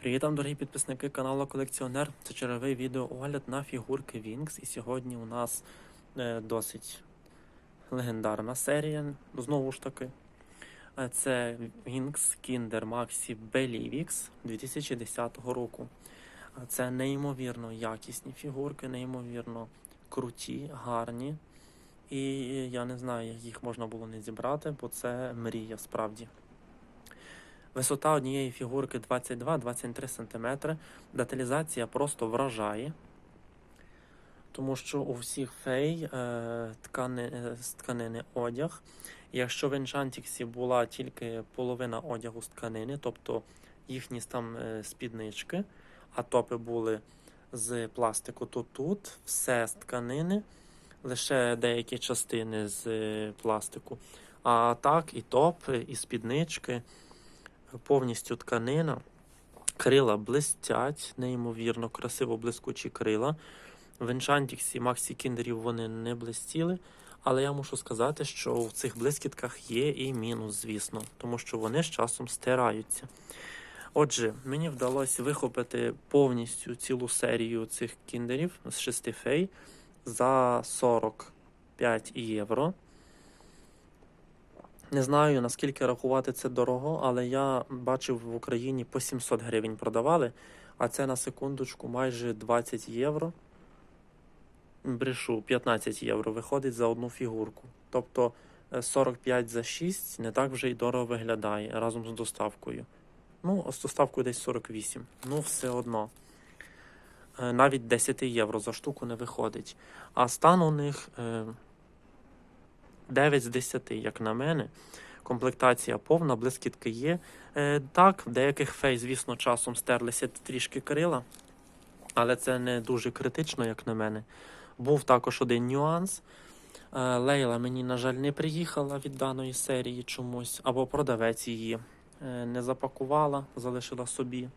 Привіт вам, дорогі підписники каналу Колекціонер. Це черговий відеоогляд на фігурки Wings. І сьогодні у нас е, досить легендарна серія. Знову ж таки, Е, це Wings Kinder Maxi Belivix 2010 року. Е, Це неймовірно якісні фігурки, неймовірно круті, гарні. І я не знаю, як їх можна було не зібрати, бо це мрія справді. Висота однієї фігурки 22-23 см. Деталізація просто вражає. Тому що у всіх фей е, ткани, е, з тканини одяг. Якщо в Енчантіксі була тільки половина одягу з тканини, тобто їхні там е, спіднички, а топи були з пластику, то тут все з тканини, лише деякі частини з е, пластику. А так, і топ, і спіднички повністю тканина. Крила блистять, неймовірно, красиво блискучі крила. В Енчантіксі Максі Кіндерів вони не блистіли, але я мушу сказати, що в цих блискітках є і мінус, звісно, тому що вони з часом стираються. Отже, мені вдалося вихопити повністю цілу серію цих кіндерів з шести фей за 45 євро. Не знаю, наскільки рахувати це дорого, але я бачив в Україні по 700 гривень продавали, а це на секундочку майже 20 євро. Брешу, 15 євро виходить за одну фігурку. Тобто е, 45 за 6 не так вже й дорого виглядає разом з доставкою. Ну, з доставкою десь 48. Ну, все одно. Е, Навіть 10 євро за штуку не виходить. А стан у них е, 9 з 10, як на мене. Комплектація повна, блискітки є. Е, так, в деяких фей, звісно, часом стерлися трішки крила, але це не дуже критично, як на мене. Був також один нюанс. Е, Лейла мені, на жаль, не приїхала від даної серії чомусь, або продавець її е, не запакувала, залишила собі.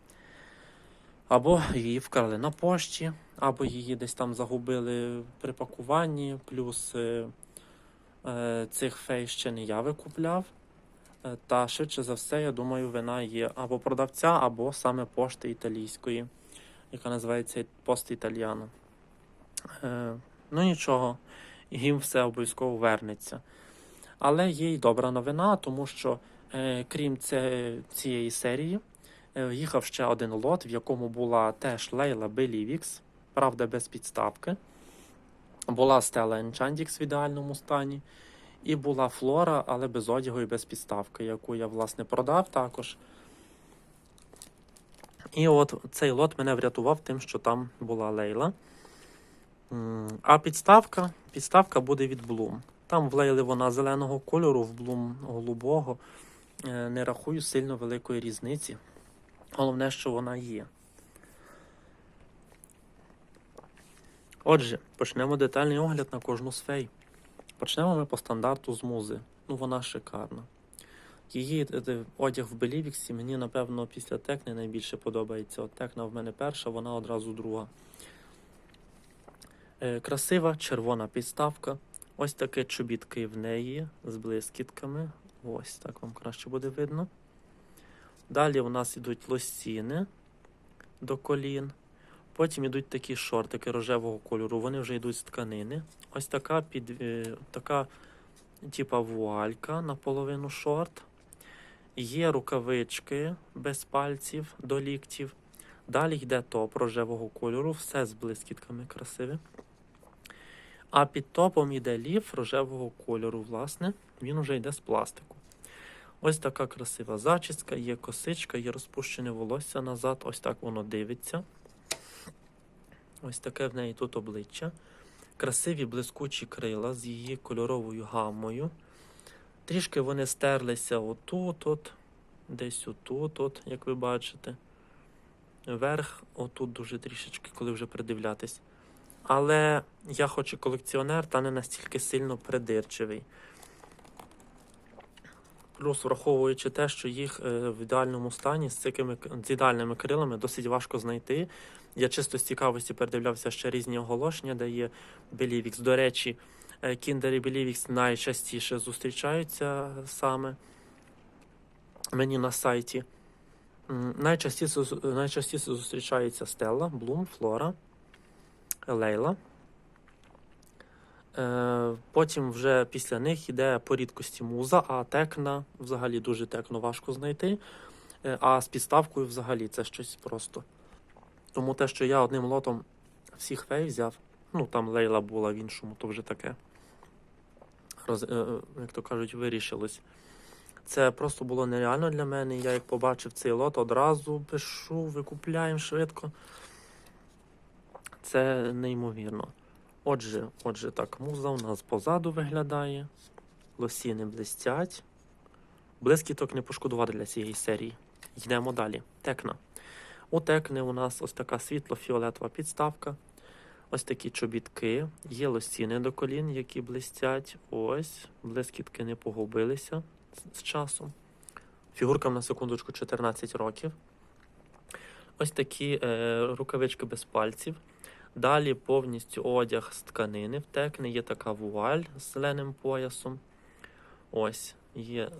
Або її вкрали на пошті, або її десь там загубили при пакуванні, плюс цих фей ще не я викупляв. Е, Та швидше за все, я думаю, вина є або продавця, або саме пошти італійської, яка називається Пост Італіано. Е, ну нічого, їм все обов'язково вернеться. Але є й добра новина, тому що е, крім це, цієї серії, е, їхав ще один лот, в якому була теж Лейла Белівікс, правда, без підставки. Була Стела Енчандікс в ідеальному стані. І була флора, але без одягу і без підставки, яку я, власне, продав також. І от цей лот мене врятував тим, що там була лейла. А підставка, підставка буде від Bloom. Там в лейли вона зеленого кольору, в Bloom голубого. Е, Не рахую сильно великої різниці. Головне, що вона є. Отже, почнемо детальний огляд на кожну з фей. Почнемо ми по стандарту з музи. Ну, вона шикарна. Її е, е, одяг в Белівіксі мені, напевно, після Текни найбільше подобається. От Текна в мене перша, вона одразу друга. Е, красива червона підставка. Ось таке чобітки в неї з блискітками. Ось так вам краще буде видно. Далі у нас йдуть лосіни до колін. Потім йдуть такі шортики рожевого кольору, вони вже йдуть з тканини. Ось така під е, така, типа вуалька наполовину шорт. Є рукавички без пальців до ліктів. Далі йде топ рожевого кольору, все з блискітками красиве. А під топом йде ліф рожевого кольору, власне, він вже йде з пластику. Ось така красива зачіска, є косичка, є розпущене волосся назад, ось так воно дивиться. Ось таке в неї тут обличчя. Красиві блискучі крила з її кольоровою гаммою. Трішки вони стерлися отут, от, десь отут, от, як ви бачите. Верх, отут дуже трішечки, коли вже придивлятись. Але я хоч і колекціонер, та не настільки сильно придирчивий. Плюс, враховуючи те, що їх е, в ідеальному стані з цими з ідеальними крилами досить важко знайти. Я чисто з цікавості передивлявся ще різні оголошення, де є Белівікс. До речі, Кіндер і Белівікс найчастіше зустрічаються саме мені на сайті. Найчастіше, найчастіше зустрічається Стелла, Блум, Флора, Лейла. Е, Потім вже після них йде по рідкості муза, а текна взагалі дуже текно важко знайти. Е, А з підставкою взагалі це щось просто. Тому те, що я одним лотом всіх фей взяв, ну там Лейла була в іншому, то вже таке. Роз, е, е, як то кажуть, вирішилось. Це просто було нереально для мене. Я як побачив цей лот, одразу пишу, викупляємо швидко. Це неймовірно. Отже, отже, так, муза у нас позаду виглядає. Лосіни блистять. Блискіток не пошкодувати для цієї серії. Йдемо далі. Текна. У текни у нас ось така світло-фіолетова підставка. Ось такі чобітки. Є лосіни до колін, які блистять. Ось. Блискітки не погубилися з- часом. Фігуркам на секундочку 14 років. Ось такі е, рукавички без пальців. Далі повністю одяг з тканини в текни. Є така вуаль з зеленим поясом. Ось є е,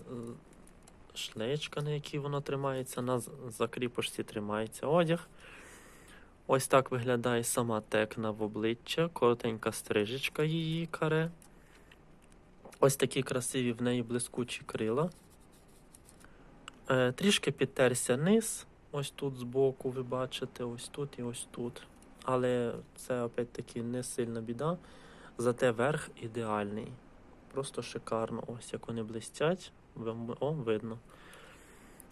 шлеєчка, на якій воно тримається. На закріпочці тримається одяг. Ось так виглядає сама текна в обличчя, коротенька стрижечка її каре. Ось такі красиві в неї блискучі крила. Е, трішки підтерся низ. Ось тут збоку, ви бачите, ось тут і ось тут. Але це опять-таки не сильна біда. Зате верх ідеальний. Просто шикарно. Ось як вони блистять. О, видно.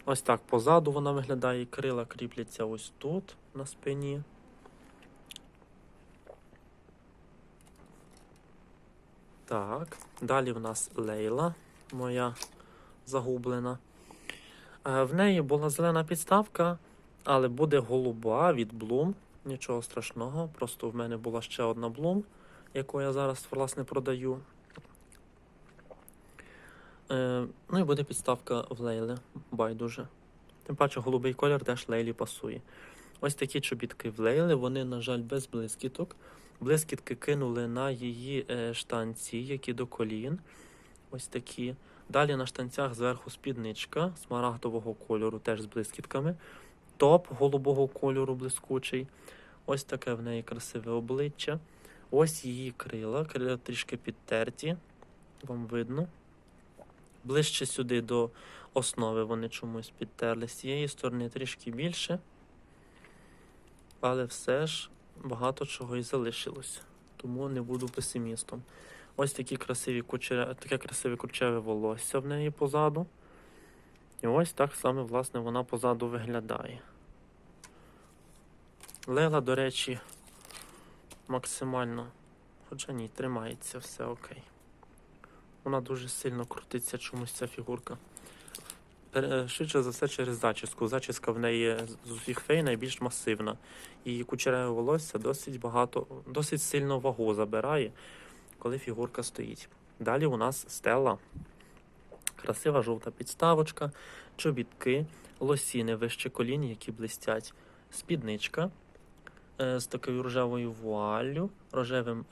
Ось так позаду вона виглядає. Крила кріпляться ось тут на спині. Так. Далі в нас Лейла, моя загублена. Е, В неї була зелена підставка, але буде голуба від Bloom. Нічого страшного. Просто в мене була ще одна Bloom, яку я зараз власне продаю. Е, ну і буде підставка в Лейли. Байдуже. Тим паче голубий колір теж Лейлі пасує. Ось такі чобітки в Лейли, вони, на жаль, без блискіток. Блискітки кинули на її е, штанці, які до колін. Ось такі. Далі на штанцях зверху спідничка смарагдового кольору, теж з блискітками. Топ голубого кольору блискучий. Ось таке в неї красиве обличчя. Ось її крила, крила трішки підтерті. Вам видно. Ближче сюди до основи вони чомусь підтерли. З цієї сторони трішки більше. Але все ж багато чого і залишилось. Тому не буду песимістом. Ось такі красиві кучеря... таке красиве курчеве волосся в неї позаду. І ось так саме, власне, вона позаду виглядає. Лела, до речі, максимально. Хоча ні, тримається, все окей. Вона дуже сильно крутиться чомусь ця фігурка. Швидше за все через зачіску. Зачіска в неї з усіх фей найбільш масивна. І кучереве волосся досить багато, досить сильно вагу забирає, коли фігурка стоїть. Далі у нас стела. Красива жовта підставочка, чобітки, лосіни вище колін, які блистять, спідничка е, з такою рожевою вуаллю, рожевим,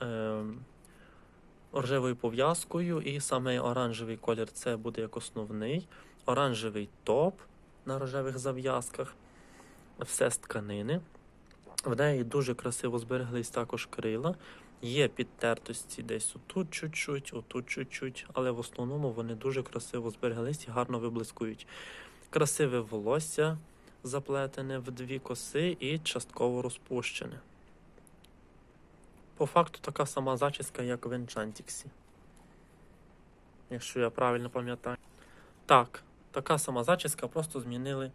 рожевою пов'язкою, і саме оранжевий колір це буде як основний. Оранжевий топ на рожевих зав'язках, все з тканини. В неї дуже красиво збереглись також крила. Є підтертості десь отут чуть-чуть, отут чуть-чуть, але в основному вони дуже красиво збереглись і гарно виблискують. Красиве волосся заплетене в дві коси і частково розпущене. По факту така сама зачіска, як в Енчантіксі. Якщо я правильно пам'ятаю. Так, така сама зачіска, просто змінили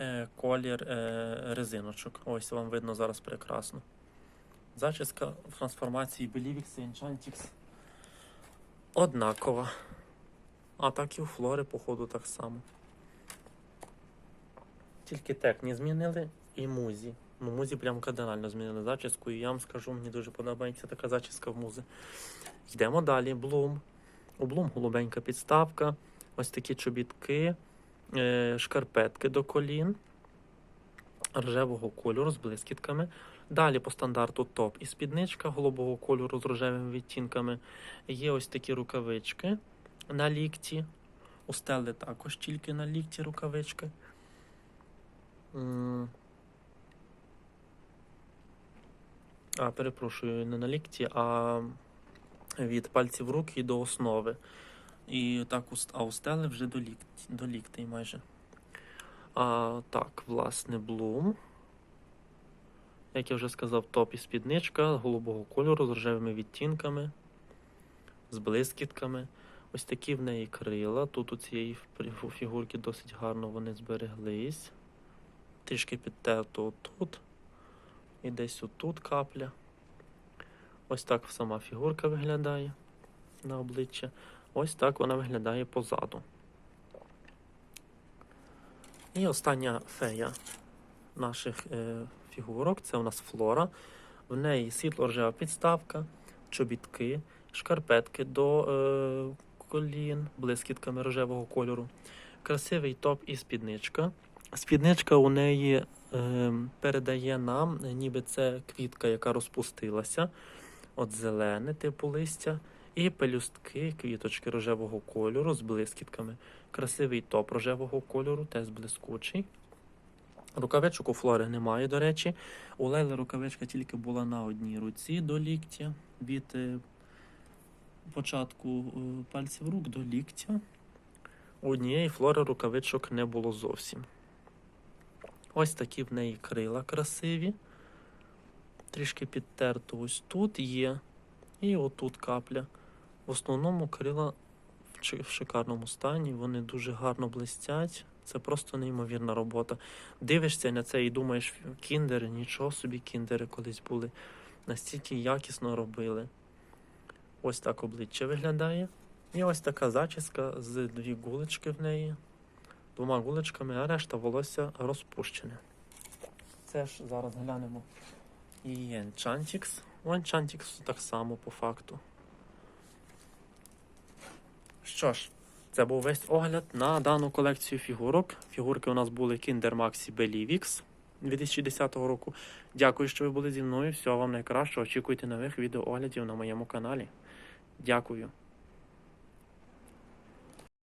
е, колір е, резиночок. Ось вам видно зараз прекрасно. Зачіска в трансформації Belivix і Enchantix однакова. А так і у Флори, походу, так само. Тільки текні змінили і музі. Ну, музі прям кардинально змінили зачіску, і я вам скажу, мені дуже подобається така зачіска в музи. Йдемо далі. Блум. У Блум голубенька підставка. Ось такі чобітки, е, шкарпетки до колін рожевого кольору з блискітками. Далі по стандарту топ і спідничка голубого кольору з рожевими відтінками. Є ось такі рукавички на лікті. У стели також тільки на лікті рукавички. А, перепрошую, не на лікті, а від пальців рук і до основи. І так, а у стели вже до, лікті, до ліктей майже. А, так, власне, блум. Як я вже сказав, топ і спідничка голубого кольору з рожевими відтінками, з блискітками. Ось такі в неї крила. Тут у цієї фігурки досить гарно вони збереглись. Трішки підтерто тут. І десь отут капля. Ось так сама фігурка виглядає на обличчя. Ось так вона виглядає позаду. І остання фея наших е, фігурок це у нас флора. В неї світло-рожева підставка, чобітки, шкарпетки до е, колін, блискітками рожевого кольору, красивий топ і спідничка. Спідничка у неї передає нам, е, ніби це квітка, яка розпустилася. От зелене, типу листя, і пелюстки, квіточки рожевого кольору з блискітками. Красивий топ рожевого кольору, теж блискучий. Рукавичок у Флори немає, до речі. У Лейли рукавичка тільки була на одній руці до ліктя, від е, початку е, пальців рук до ліктя. У однієї Флори рукавичок не було зовсім. Ось такі в неї крила красиві. Трішки підтерто ось тут є. І отут капля. В основному крила в шикарному стані, вони дуже гарно блистять. Це просто неймовірна робота. Дивишся на це і думаєш, кіндери, нічого собі кіндери колись були. Настільки якісно робили. Ось так обличчя виглядає. І ось така зачіска з дві гулечки в неї. Двома гулечками, а решта волосся розпущене. Це ж зараз глянемо. І Enchantix. У Enchantix так само по факту. Що ж, це був весь огляд на дану колекцію фігурок. Фігурки у нас були Kinder Maxi Belivix 2010 року. Дякую, що ви були зі мною. Всього вам найкращого. Очікуйте нових відеооглядів на моєму каналі. Дякую.